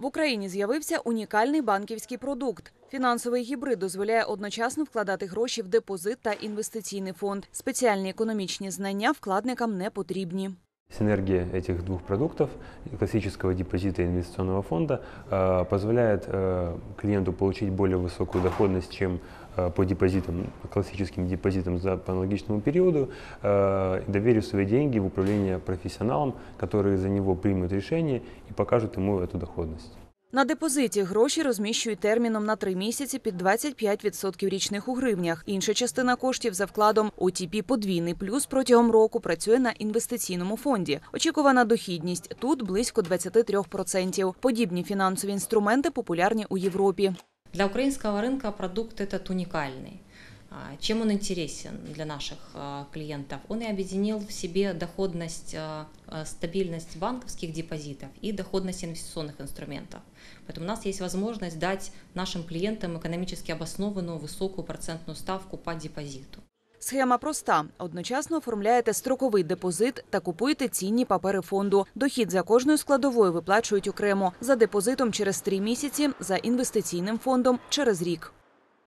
В Україні з'явився унікальний банківський продукт. Фінансовий гібрид дозволяє одночасно вкладати гроші в депозит та інвестиційний фонд. Спеціальні економічні знання вкладникам не потрібні. Синергия этих двух продуктов, классического депозита и инвестиционного фонда, э, позволяет э, клиенту получить более высокую доходность, чем э, по депозитам, классическим депозитам за, по аналогичному периоду, доверив свои деньги в управление профессионалам, которые за него примут решение и покажут ему эту доходность. На депозиті гроші розміщують терміном на три місяці під 25% річних у гривнях. Інша частина коштів за вкладом OTP подвійний плюс протягом року працює на інвестиційному фонді. Очікувана дохідність тут близько 23%. Подібні фінансові інструменти популярні у Європі. Для украинского рынка продукт этот уникальный. А, Чем он интересен для наших а, клиентов? Он и объединил в себе доходность, а, а, стабильность банковских депозитов и доходность инвестиционных инструментов. Поэтому у нас есть возможность дать нашим клиентам экономически обоснованную высокую процентную ставку по депозиту. Схема проста: одночасно оформляєте строковий депозит та купуєте цінні папери фонду. Дохід за кожною складовою виплачують окремо за депозитом через три місяці, за інвестиційним фондом через рік.